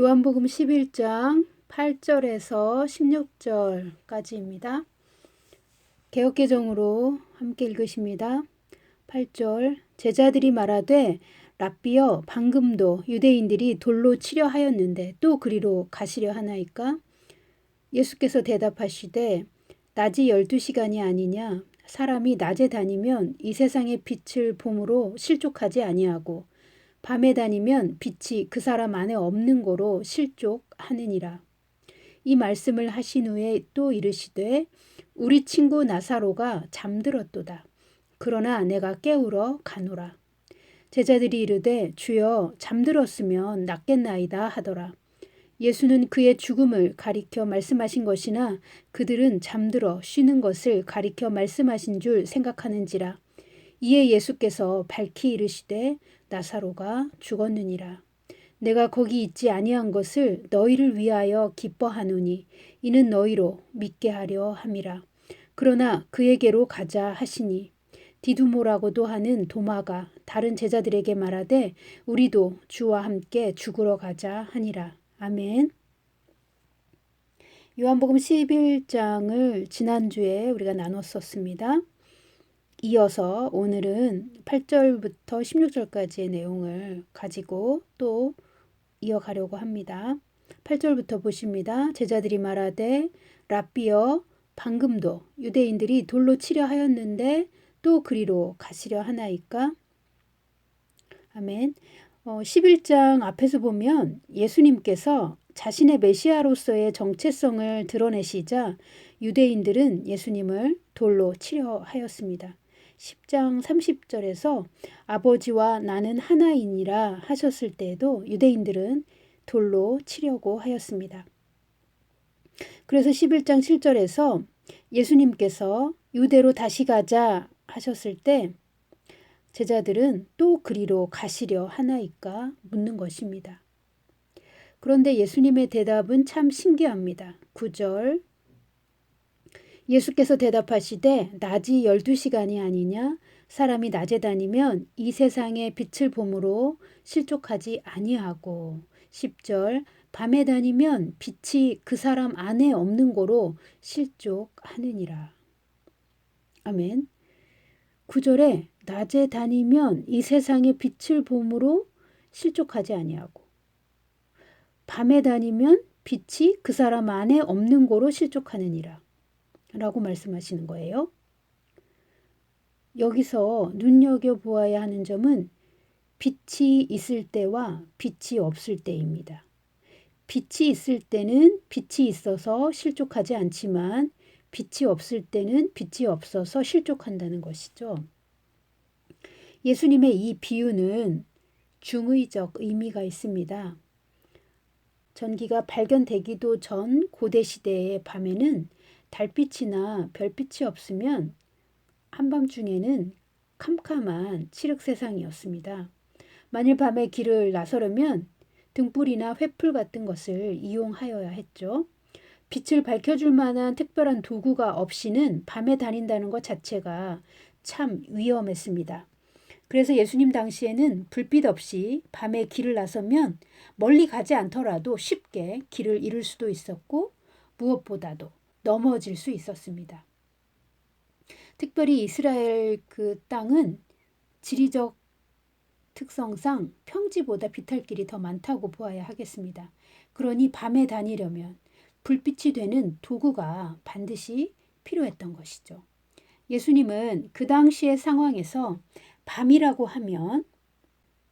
요한복음 11장 8절에서 16절까지입니다. 개혁개정으로 함께 읽으십니다. 8절 제자들이 말하되 랍비여 방금도 유대인들이 돌로 치려 하였는데 또 그리로 가시려 하나이까? 예수께서 대답하시되 낮이 열두 시간이 아니냐 사람이 낮에 다니면 이 세상의 빛을 봄으로 실족하지 아니하고 밤에 다니면 빛이 그 사람 안에 없는 거로 실족하느니라. 이 말씀을 하신 후에 또 이르시되 우리 친구 나사로가 잠들었도다. 그러나 내가 깨우러 가노라. 제자들이 이르되 주여 잠들었으면 낫겠나이다 하더라. 예수는 그의 죽음을 가리켜 말씀하신 것이나 그들은 잠들어 쉬는 것을 가리켜 말씀하신 줄 생각하는지라. 이에 예수께서 밝히 이르시되 나사로가 죽었느니라. 내가 거기 있지 아니한 것을 너희를 위하여 기뻐하노니 이는 너희로 믿게 하려 함이라. 그러나 그에게로 가자 하시니 디두모라고도 하는 도마가 다른 제자들에게 말하되 우리도 주와 함께 죽으러 가자 하니라. 아멘. 요한복음 11장을 지난주에 우리가 나눴었습니다. 이어서 오늘은 8절부터 16절까지의 내용을 가지고 또 이어가려고 합니다. 8절부터 보십니다. 제자들이 말하되 랍비여 방금도 유대인들이 돌로 치려 하였는데 또 그리로 가시려 하나이까? 아멘. 어, 11장 앞에서 보면 예수님께서 자신의 메시아로서의 정체성을 드러내시자 유대인들은 예수님을 돌로 치려 하였습니다. 10장 30절에서 아버지와 나는 하나이니라 하셨을 때에도 유대인들은 돌로 치려고 하였습니다. 그래서 11장 7절에서 예수님께서 유대로 다시 가자 하셨을 때 제자들은 또 그리로 가시려 하나이까 묻는 것입니다. 그런데 예수님의 대답은 참 신기합니다. 9절 예수께서 대답하시되 낮이 열두 시간이 아니냐 사람이 낮에 다니면 이 세상의 빛을 봄으로 실족하지 아니하고 10절 밤에 다니면 빛이 그 사람 안에 없는 거로 실족하느니라. 아멘. 9절에 낮에 다니면 이 세상의 빛을 봄으로 실족하지 아니하고 밤에 다니면 빛이 그 사람 안에 없는 거로 실족하느니라. 라고 말씀하시는 거예요. 여기서 눈여겨보아야 하는 점은 빛이 있을 때와 빛이 없을 때입니다. 빛이 있을 때는 빛이 있어서 실족하지 않지만 빛이 없을 때는 빛이 없어서 실족한다는 것이죠. 예수님의 이 비유는 중의적 의미가 있습니다. 전기가 발견되기도 전 고대 시대의 밤에는 달빛이나 별빛이 없으면 한밤중에는 캄캄한 칠흑 세상이었습니다. 만일 밤에 길을 나서려면 등불이나 횃불 같은 것을 이용하여야 했죠. 빛을 밝혀줄 만한 특별한 도구가 없이는 밤에 다닌다는 것 자체가 참 위험했습니다. 그래서 예수님 당시에는 불빛 없이 밤에 길을 나서면 멀리 가지 않더라도 쉽게 길을 잃을 수도 있었고 무엇보다도 넘어질 수 있었습니다. 특별히 이스라엘 그 땅은 지리적 특성상 평지보다 비탈길이 더 많다고 보아야 하겠습니다. 그러니 밤에 다니려면 불빛이 되는 도구가 반드시 필요했던 것이죠. 예수님은 그 당시의 상황에서 밤이라고 하면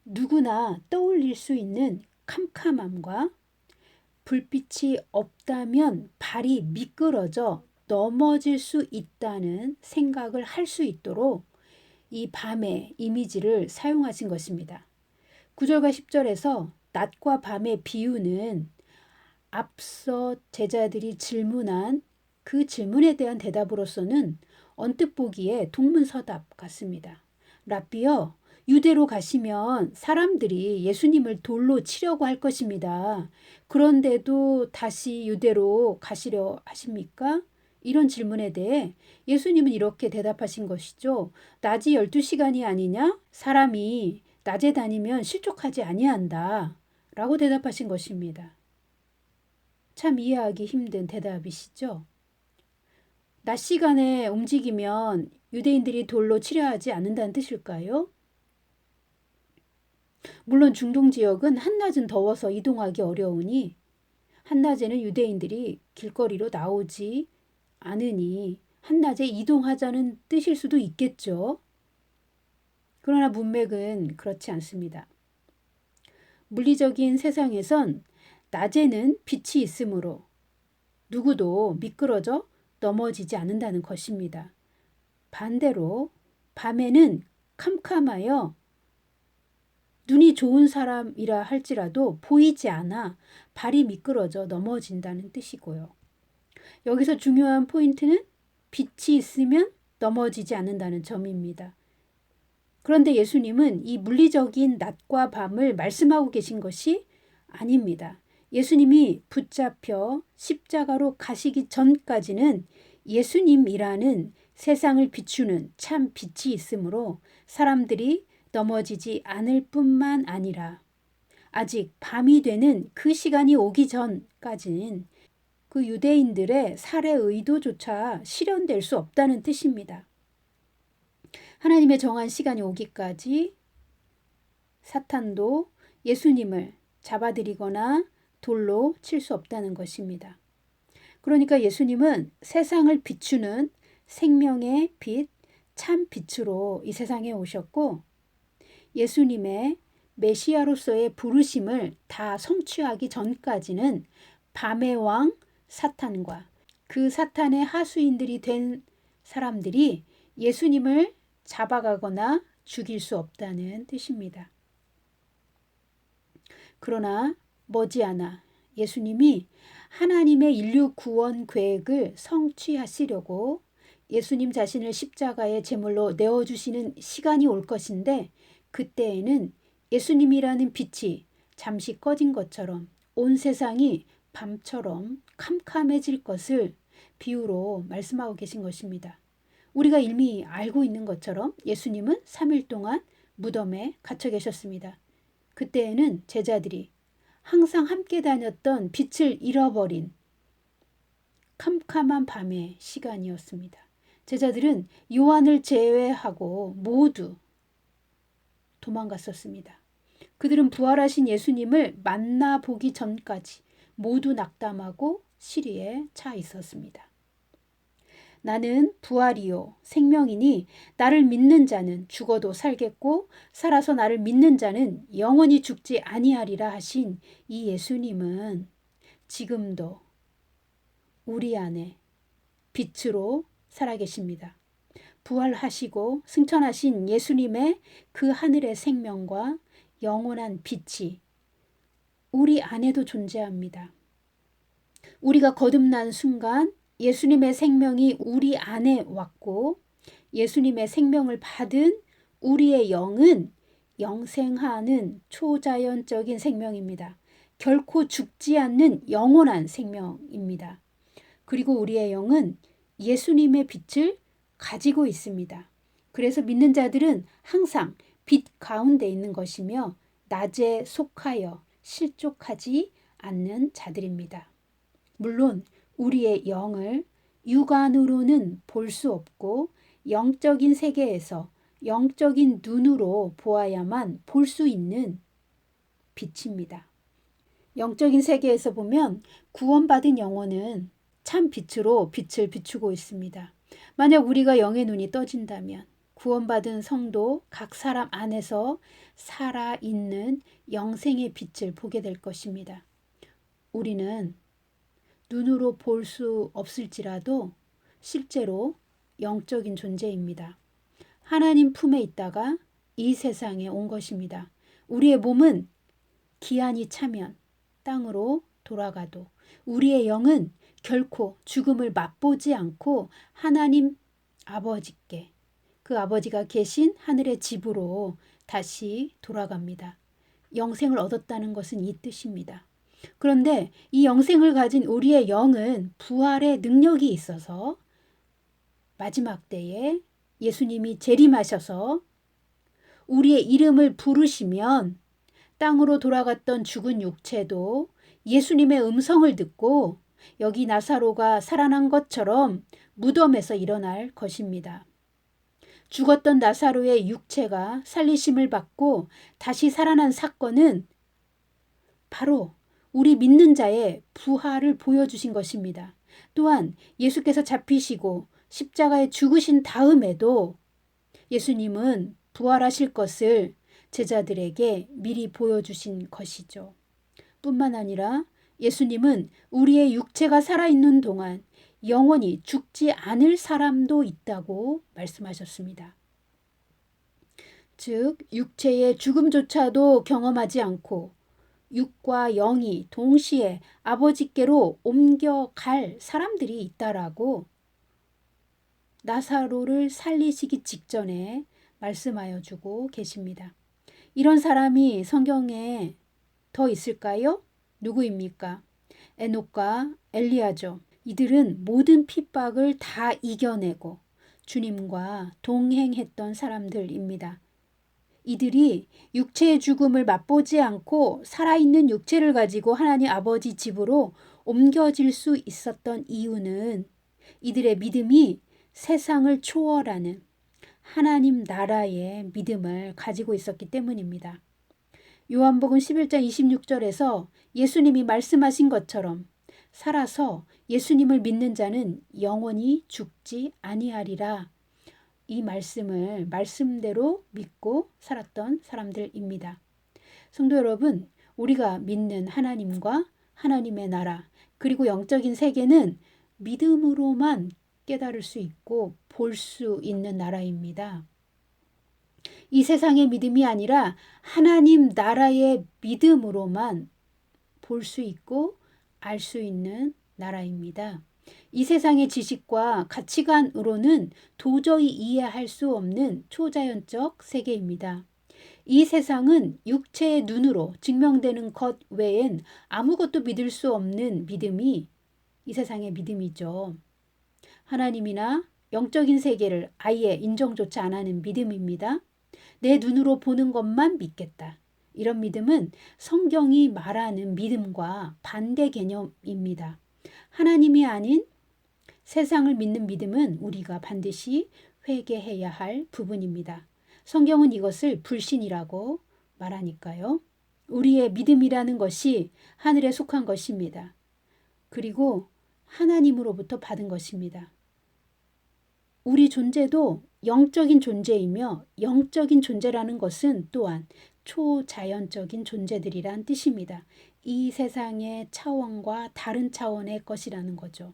누구나 떠올릴 수 있는 캄캄함과 불빛이 없다면 발이 미끄러져 넘어질 수 있다는 생각을 할 수 있도록 이 밤의 이미지를 사용하신 것입니다. 9절과 10절에서 낮과 밤의 비유는 앞서 제자들이 질문한 그 질문에 대한 대답으로서는 언뜻 보기에 동문서답 같습니다. 라비어 유대로 가시면 사람들이 예수님을 돌로 치려고 할 것입니다. 그런데도 다시 유대로 가시려 하십니까? 이런 질문에 대해 예수님은 이렇게 대답하신 것이죠. 낮이 12시간이 아니냐? 사람이 낮에 다니면 실족하지 아니한다. 라고 대답하신 것입니다. 참 이해하기 힘든 대답이시죠? 낮 시간에 움직이면 유대인들이 돌로 치려 하지 않는다는 뜻일까요? 물론 중동 지역은 한낮은 더워서 이동하기 어려우니 한낮에는 유대인들이 길거리로 나오지 않으니 한낮에 이동하자는 뜻일 수도 있겠죠. 그러나 문맥은 그렇지 않습니다. 물리적인 세상에선 낮에는 빛이 있으므로 누구도 미끄러져 넘어지지 않는다는 것입니다. 반대로 밤에는 캄캄하여 눈이 좋은 사람이라 할지라도 보이지 않아 발이 미끄러져 넘어진다는 뜻이고요. 여기서 중요한 포인트는 빛이 있으면 넘어지지 않는다는 점입니다. 그런데 예수님은 이 물리적인 낮과 밤을 말씀하고 계신 것이 아닙니다. 예수님이 붙잡혀 십자가로 가시기 전까지는 예수님이라는 세상을 비추는 참 빛이 있으므로 사람들이 넘어지지 않을 뿐만 아니라 아직 밤이 되는 그 시간이 오기 전까지는 그 유대인들의 살해 의도조차 실현될 수 없다는 뜻입니다. 하나님의 정한 시간이 오기까지 사탄도 예수님을 잡아들이거나 돌로 칠 수 없다는 것입니다. 그러니까 예수님은 세상을 비추는 생명의 빛, 참 빛으로 이 세상에 오셨고 예수님의 메시아로서의 부르심을 다 성취하기 전까지는 밤의 왕 사탄과 그 사탄의 하수인들이 된 사람들이 예수님을 잡아가거나 죽일 수 없다는 뜻입니다. 그러나 머지않아 예수님이 하나님의 인류 구원 계획을 성취하시려고 예수님 자신을 십자가의 제물로 내어 주시는 시간이 올 것인데 그때에는 예수님이라는 빛이 잠시 꺼진 것처럼 온 세상이 밤처럼 캄캄해질 것을 비유로 말씀하고 계신 것입니다. 우리가 이미 알고 있는 것처럼 예수님은 3일 동안 무덤에 갇혀 계셨습니다. 그때에는 제자들이 항상 함께 다녔던 빛을 잃어버린 캄캄한 밤의 시간이었습니다. 제자들은 요한을 제외하고 모두 도망갔었습니다. 그들은 부활하신 예수님을 만나보기 전까지 모두 낙담하고 시리에 차 있었습니다. 나는 부활이요 생명이니 나를 믿는 자는 죽어도 살겠고 살아서 나를 믿는 자는 영원히 죽지 아니하리라 하신 이 예수님은 지금도 우리 안에 빛으로 살아계십니다. 부활하시고 승천하신 예수님의 그 하늘의 생명과 영원한 빛이 우리 안에도 존재합니다. 우리가 거듭난 순간 예수님의 생명이 우리 안에 왔고 예수님의 생명을 받은 우리의 영은 영생하는 초자연적인 생명입니다. 결코 죽지 않는 영원한 생명입니다. 그리고 우리의 영은 예수님의 빛을 가지고 있습니다. 그래서 믿는 자들은 항상 빛 가운데 있는 것이며 낮에 속하여 실족하지 않는 자들입니다. 물론 우리의 영을 육안으로는 볼 수 없고 영적인 세계에서 영적인 눈으로 보아야만 볼 수 있는 빛입니다. 영적인 세계에서 보면 구원받은 영혼은 참 빛으로 빛을 비추고 있습니다. 만약 우리가 영의 눈이 떠진다면 구원받은 성도 각 사람 안에서 살아있는 영생의 빛을 보게 될 것입니다. 우리는 눈으로 볼 수 없을지라도 실제로 영적인 존재입니다. 하나님 품에 있다가 이 세상에 온 것입니다. 우리의 몸은 기한이 차면 땅으로 돌아가도 우리의 영은 결코 죽음을 맛보지 않고 하나님 아버지께 그 아버지가 계신 하늘의 집으로 다시 돌아갑니다. 영생을 얻었다는 것은 이 뜻입니다. 그런데 이 영생을 가진 우리의 영은 부활의 능력이 있어서 마지막 때에 예수님이 재림하셔서 우리의 이름을 부르시면 땅으로 돌아갔던 죽은 육체도 예수님의 음성을 듣고 여기 나사로가 살아난 것처럼 무덤에서 일어날 것입니다. 죽었던 나사로의 육체가 살리심을 받고 다시 살아난 사건은 바로 우리 믿는 자의 부활을 보여주신 것입니다. 또한 예수께서 잡히시고 십자가에 죽으신 다음에도 예수님은 부활하실 것을 제자들에게 미리 보여주신 것이죠. 뿐만 아니라 예수님은 우리의 육체가 살아있는 동안 영원히 죽지 않을 사람도 있다고 말씀하셨습니다. 즉, 육체의 죽음조차도 경험하지 않고 육과 영이 동시에 아버지께로 옮겨갈 사람들이 있다라고 나사로를 살리시기 직전에 말씀하여 주고 계십니다. 이런 사람이 성경에 더 있을까요? 누구입니까? 에녹과 엘리야죠. 이들은 모든 핍박을 다 이겨내고 주님과 동행했던 사람들입니다. 이들이 육체의 죽음을 맛보지 않고 살아있는 육체를 가지고 하나님 아버지 집으로 옮겨질 수 있었던 이유는 이들의 믿음이 세상을 초월하는 하나님 나라의 믿음을 가지고 있었기 때문입니다. 요한복음 11장 26절에서 예수님이 말씀하신 것처럼 살아서 예수님을 믿는 자는 영원히 죽지 아니하리라. 이 말씀을 말씀대로 믿고 살았던 사람들입니다. 성도 여러분, 우리가 믿는 하나님과 하나님의 나라, 그리고 영적인 세계는 믿음으로만 깨달을 수 있고 볼 수 있는 나라입니다. 이 세상의 믿음이 아니라 하나님 나라의 믿음으로만 볼 수 있고 알 수 있는 나라입니다. 이 세상의 지식과 가치관으로는 도저히 이해할 수 없는 초자연적 세계입니다. 이 세상은 육체의 눈으로 증명되는 것 외엔 아무것도 믿을 수 없는 믿음이 이 세상의 믿음이죠. 하나님이나 영적인 세계를 아예 인정조차 안 하는 믿음입니다. 내 눈으로 보는 것만 믿겠다. 이런 믿음은 성경이 말하는 믿음과 반대 개념입니다. 하나님이 아닌 세상을 믿는 믿음은 우리가 반드시 회개해야 할 부분입니다. 성경은 이것을 불신이라고 말하니까요. 우리의 믿음이라는 것이 하늘에 속한 것입니다. 그리고 하나님으로부터 받은 것입니다. 우리 존재도 영적인 존재이며 영적인 존재라는 것은 또한 초자연적인 존재들이란 뜻입니다. 이 세상의 차원과 다른 차원의 것이라는 거죠.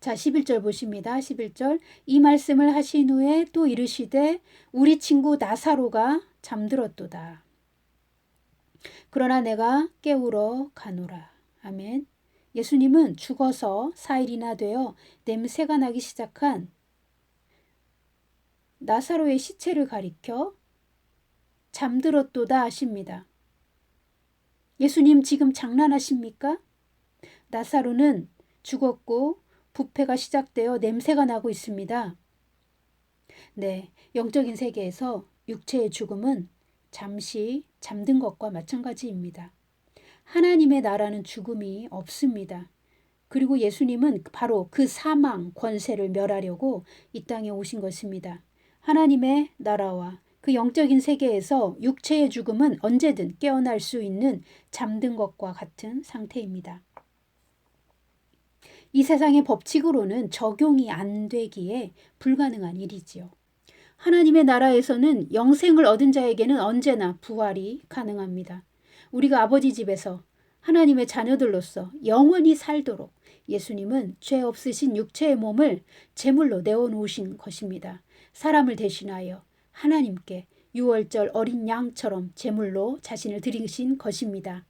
자, 11절 보십니다. 11절. 이 말씀을 하신 후에 또 이르시되 우리 친구 나사로가 잠들었도다. 그러나 내가 깨우러 가노라. 아멘. 예수님은 죽어서 4일이나 되어 냄새가 나기 시작한 나사로의 시체를 가리켜 잠들었도다 하십니다. 예수님 지금 장난하십니까? 나사로는 죽었고 부패가 시작되어 냄새가 나고 있습니다. 네, 영적인 세계에서 육체의 죽음은 잠시 잠든 것과 마찬가지입니다. 하나님의 나라는 죽음이 없습니다. 그리고 예수님은 바로 그 사망 권세를 멸하려고 이 땅에 오신 것입니다. 하나님의 나라와 그 영적인 세계에서 육체의 죽음은 언제든 깨어날 수 있는 잠든 것과 같은 상태입니다. 이 세상의 법칙으로는 적용이 안 되기에 불가능한 일이지요. 하나님의 나라에서는 영생을 얻은 자에게는 언제나 부활이 가능합니다. 우리가 아버지 집에서 하나님의 자녀들로서 영원히 살도록 예수님은 죄 없으신 육체의 몸을 제물로 내어 놓으신 것입니다. 사람을 대신하여 하나님께 유월절 어린 양처럼 제물로 자신을 드리신 것입니다.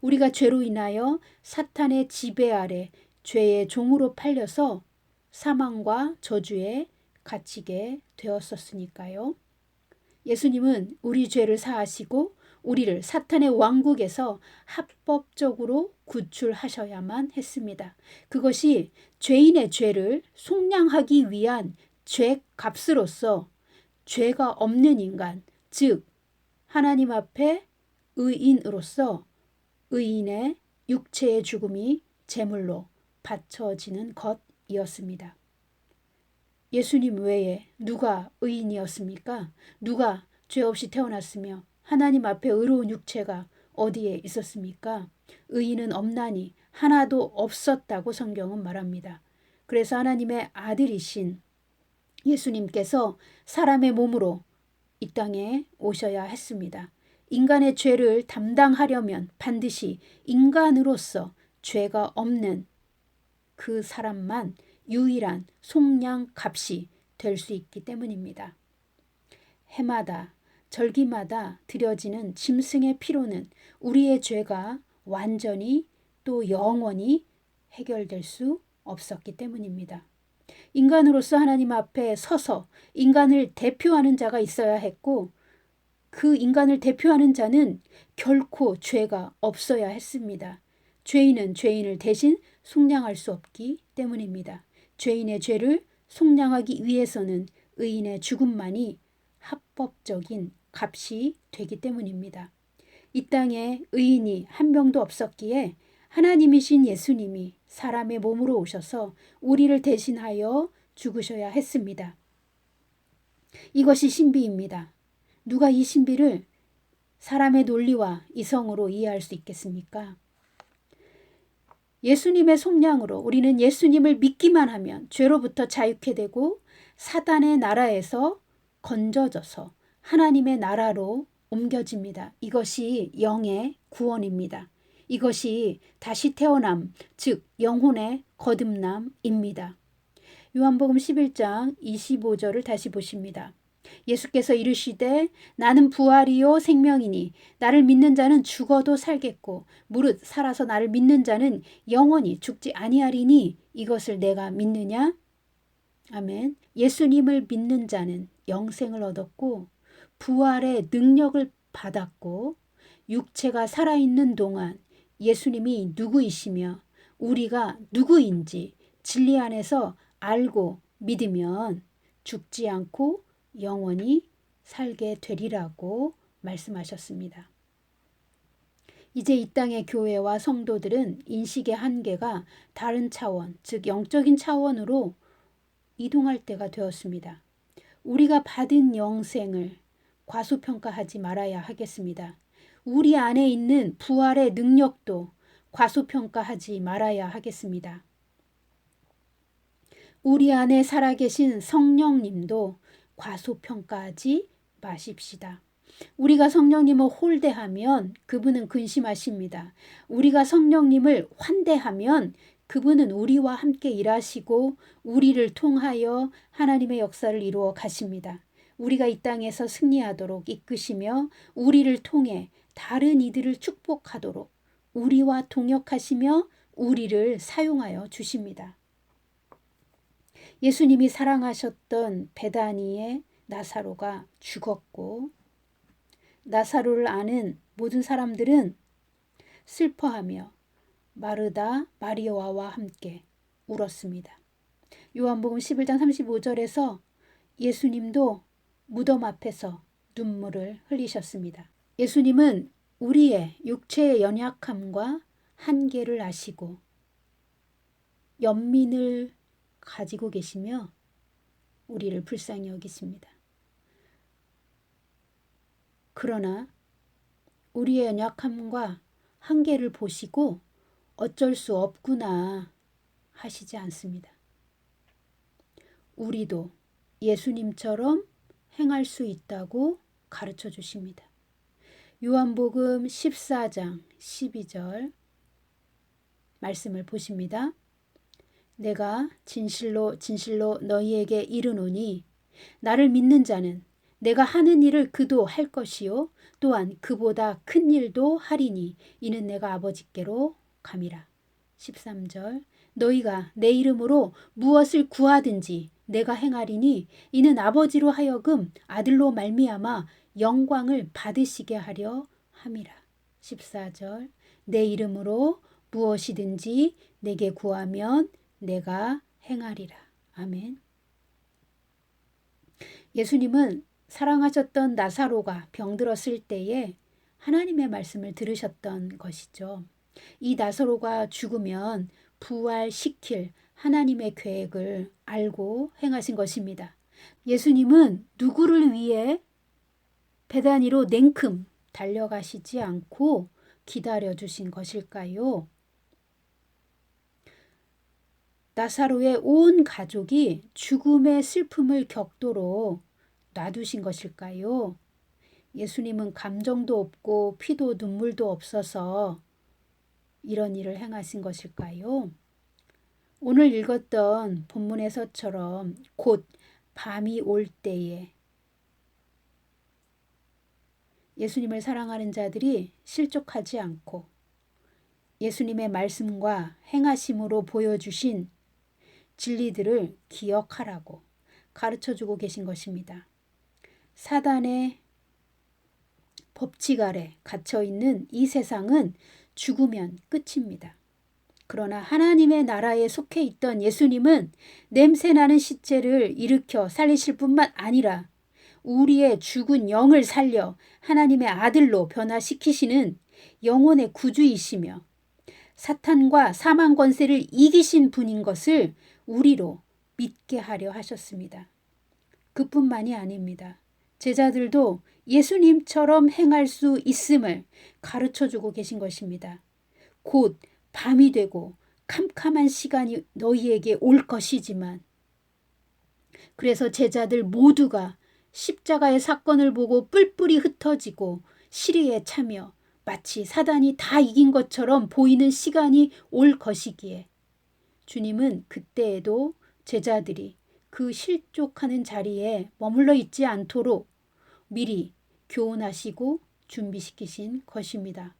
우리가 죄로 인하여 사탄의 지배 아래 죄의 종으로 팔려서 사망과 저주에 갇히게 되었었으니까요. 예수님은 우리 죄를 사하시고 우리를 사탄의 왕국에서 합법적으로 구출하셔야만 했습니다. 그것이 죄인의 죄를 속량하기 위한 죄 값으로서 죄가 없는 인간, 즉 하나님 앞에 의인으로서 의인의 육체의 죽음이 제물로 바쳐지는 것이었습니다. 예수님 외에 누가 의인이었습니까? 누가 죄 없이 태어났으며 하나님 앞에 의로운 육체가 어디에 있었습니까? 의인은 없나니 하나도 없었다고 성경은 말합니다. 그래서 하나님의 아들이신 예수님께서 사람의 몸으로 이 땅에 오셔야 했습니다. 인간의 죄를 담당하려면 반드시 인간으로서 죄가 없는 그 사람만 유일한 속량 값이 될 수 있기 때문입니다. 해마다 절기마다 드려지는 짐승의 피로는 우리의 죄가 완전히 또 영원히 해결될 수 없었기 때문입니다. 인간으로서 하나님 앞에 서서 인간을 대표하는 자가 있어야 했고 그 인간을 대표하는 자는 결코 죄가 없어야 했습니다. 죄인은 죄인을 대신 속량할 수 없기 때문입니다. 죄인의 죄를 속량하기 위해서는 의인의 죽음만이 합법적인 값이 되기 때문입니다. 이 땅에 의인이 한 명도 없었기에 하나님이신 예수님이 사람의 몸으로 오셔서 우리를 대신하여 죽으셔야 했습니다. 이것이 신비입니다. 누가 이 신비를 사람의 논리와 이성으로 이해할 수 있겠습니까? 예수님의 속량으로 우리는 예수님을 믿기만 하면 죄로부터 자유케 되고 사단의 나라에서 건져져서 하나님의 나라로 옮겨집니다. 이것이 영의 구원입니다. 이것이 다시 태어남, 즉 영혼의 거듭남입니다. 요한복음 11장 25절을 다시 보십니다. 예수께서 이르시되 나는 부활이요 생명이니 나를 믿는 자는 죽어도 살겠고 무릇 살아서 나를 믿는 자는 영원히 죽지 아니하리니 이것을 내가 믿느냐? 아멘. 예수님을 믿는 자는 영생을 얻었고 부활의 능력을 받았고 육체가 살아있는 동안 예수님이 누구이시며 우리가 누구인지 진리 안에서 알고 믿으면 죽지 않고 영원히 살게 되리라고 말씀하셨습니다. 이제 이 땅의 교회와 성도들은 인식의 한계가 다른 차원, 즉 영적인 차원으로 이동할 때가 되었습니다. 우리가 받은 영생을 과소평가하지 말아야 하겠습니다. 우리 안에 있는 부활의 능력도 과소평가하지 말아야 하겠습니다. 우리 안에 살아계신 성령님도 과소평가하지 마십시다. 우리가 성령님을 홀대하면 그분은 근심하십니다. 우리가 성령님을 환대하면 그분은 우리와 함께 일하시고 우리를 통하여 하나님의 역사를 이루어 가십니다. 우리가 이 땅에서 승리하도록 이끄시며 우리를 통해 다른 이들을 축복하도록 우리와 동역하시며 우리를 사용하여 주십니다. 예수님이 사랑하셨던 베다니의 나사로가 죽었고 나사로를 아는 모든 사람들은 슬퍼하며 마르다 마리아와 함께 울었습니다. 요한복음 11장 35절에서 예수님도 무덤 앞에서 눈물을 흘리셨습니다. 예수님은 우리의 육체의 연약함과 한계를 아시고 연민을 가지고 계시며 우리를 불쌍히 여기십니다. 그러나 우리의 연약함과 한계를 보시고 어쩔 수 없구나 하시지 않습니다. 우리도 예수님처럼 행할 수 있다고 가르쳐 주십니다. 요한복음 14장 12절 말씀을 보십니다. 내가 진실로 진실로 너희에게 이르노니 나를 믿는 자는 내가 하는 일을 그도 할 것이요 또한 그보다 큰 일도 하리니 이는 내가 아버지께로 감이라. 13절 너희가 내 이름으로 무엇을 구하든지 내가 행하리니 이는 아버지로 하여금 아들로 말미암아 영광을 받으시게 하려 함이라. 14절 내 이름으로 무엇이든지 내게 구하면 내가 행하리라. 아멘. 예수님은 사랑하셨던 나사로가 병들었을 때에 하나님의 말씀을 들으셨던 것이죠. 이 나사로가 죽으면 부활시킬 하나님의 계획을 알고 행하신 것입니다. 예수님은 누구를 위해 배단위로 냉큼 달려가시지 않고 기다려 주신 것일까요? 나사로의 온 가족이 죽음의 슬픔을 겪도록 놔두신 것일까요? 예수님은 감정도 없고 피도 눈물도 없어서 이런 일을 행하신 것일까요? 오늘 읽었던 본문에서처럼 곧 밤이 올 때에 예수님을 사랑하는 자들이 실족하지 않고 예수님의 말씀과 행하심으로 보여주신 진리들을 기억하라고 가르쳐 주고 계신 것입니다. 사단의 법칙 아래 갇혀 있는 이 세상은 죽으면 끝입니다. 그러나 하나님의 나라에 속해 있던 예수님은 냄새나는 시체를 일으켜 살리실 뿐만 아니라 우리의 죽은 영을 살려 하나님의 아들로 변화시키시는 영혼의 구주이시며 사탄과 사망 권세를 이기신 분인 것을 우리로 믿게 하려 하셨습니다. 그뿐만이 아닙니다. 제자들도 예수님처럼 행할 수 있음을 가르쳐 주고 계신 것입니다. 곧 밤이 되고 캄캄한 시간이 너희에게 올 것이지만 그래서 제자들 모두가 십자가의 사건을 보고 뿔뿔이 흩어지고 시리에 차며 마치 사단이 다 이긴 것처럼 보이는 시간이 올 것이기에 주님은 그때에도 제자들이 그 실족하는 자리에 머물러 있지 않도록 미리 교훈하시고 준비시키신 것입니다.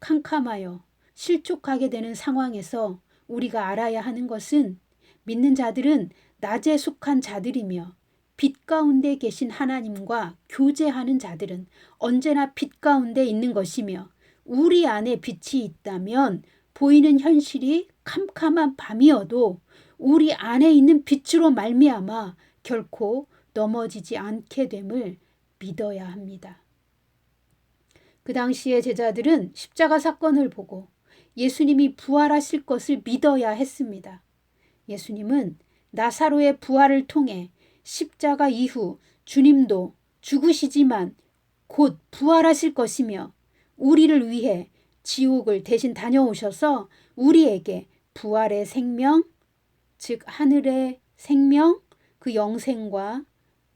캄캄하여 실족하게 되는 상황에서 우리가 알아야 하는 것은 믿는 자들은 낮에 속한 자들이며 빛 가운데 계신 하나님과 교제하는 자들은 언제나 빛 가운데 있는 것이며 우리 안에 빛이 있다면 보이는 현실이 캄캄한 밤이어도 우리 안에 있는 빛으로 말미암아 결코 넘어지지 않게 됨을 믿어야 합니다. 그 당시에 제자들은 십자가 사건을 보고 예수님이 부활하실 것을 믿어야 했습니다. 예수님은 나사로의 부활을 통해 십자가 이후 주님도 죽으시지만 곧 부활하실 것이며 우리를 위해 지옥을 대신 다녀오셔서 우리에게 부활의 생명, 즉 하늘의 생명, 그 영생과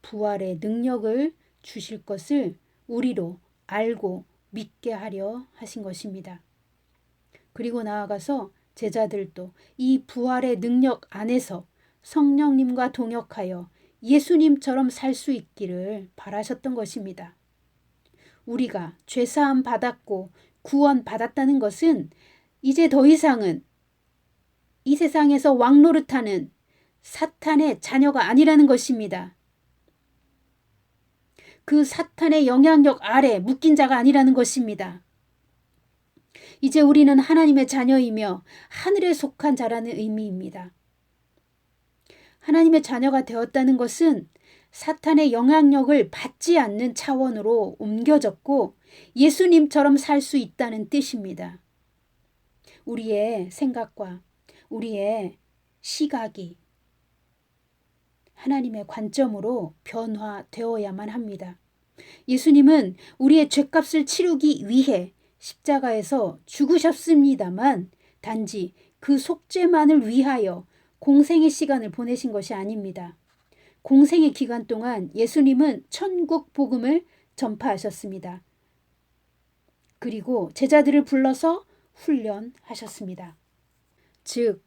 부활의 능력을 주실 것을 우리로 알고 믿게 하려 하신 것입니다. 그리고 나아가서 제자들도 이 부활의 능력 안에서 성령님과 동역하여 예수님처럼 살 수 있기를 바라셨던 것입니다. 우리가 죄사함 받았고 구원 받았다는 것은 이제 더 이상은 이 세상에서 왕노릇하는 사탄의 자녀가 아니라는 것입니다. 그 사탄의 영향력 아래 묶인 자가 아니라는 것입니다. 이제 우리는 하나님의 자녀이며 하늘에 속한 자라는 의미입니다. 하나님의 자녀가 되었다는 것은 사탄의 영향력을 받지 않는 차원으로 옮겨졌고 예수님처럼 살 수 있다는 뜻입니다. 우리의 생각과 우리의 시각이 하나님의 관점으로 변화되어야만 합니다. 예수님은 우리의 죄값을 치르기 위해 십자가에서 죽으셨습니다만 단지 그 속죄만을 위하여 공생의 시간을 보내신 것이 아닙니다. 공생의 기간 동안 예수님은 천국 복음을 전파하셨습니다. 그리고 제자들을 불러서 훈련하셨습니다. 즉,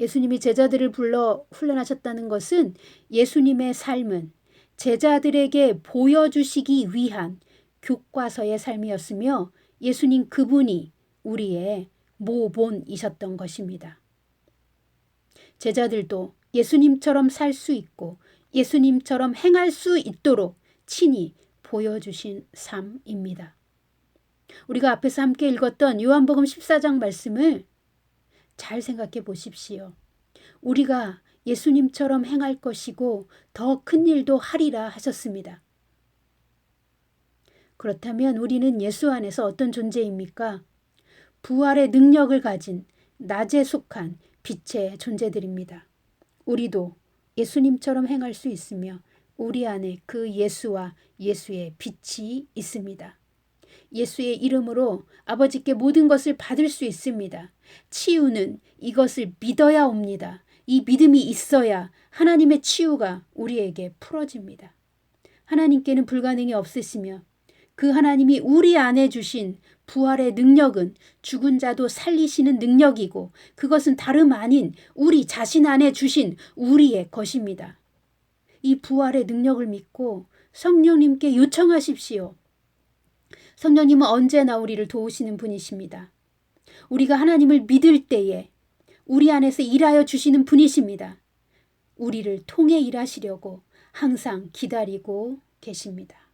예수님이 제자들을 불러 훈련하셨다는 것은 예수님의 삶은 제자들에게 보여주시기 위한 교과서의 삶이었으며 예수님 그분이 우리의 모본이셨던 것입니다. 제자들도 예수님처럼 살 수 있고 예수님처럼 행할 수 있도록 친히 보여주신 삶입니다. 우리가 앞에서 함께 읽었던 요한복음 14장 말씀을 잘 생각해 보십시오. 우리가 예수님처럼 행할 것이고 더 큰 일도 하리라 하셨습니다. 그렇다면 우리는 예수 안에서 어떤 존재입니까? 부활의 능력을 가진 낮에 속한 빛의 존재들입니다. 우리도 예수님처럼 행할 수 있으며 우리 안에 그 예수와 예수의 빛이 있습니다. 예수의 이름으로 아버지께 모든 것을 받을 수 있습니다. 치유는 이것을 믿어야 옵니다. 이 믿음이 있어야 하나님의 치유가 우리에게 풀어집니다. 하나님께는 불가능이 없으시며 그 하나님이 우리 안에 주신 부활의 능력은 죽은 자도 살리시는 능력이고 그것은 다름 아닌 우리 자신 안에 주신 우리의 것입니다. 이 부활의 능력을 믿고 성령님께 요청하십시오. 성령님은 언제나 우리를 도우시는 분이십니다. 우리가 하나님을 믿을 때에 우리 안에서 일하여 주시는 분이십니다. 우리를 통해 일하시려고 항상 기다리고 계십니다.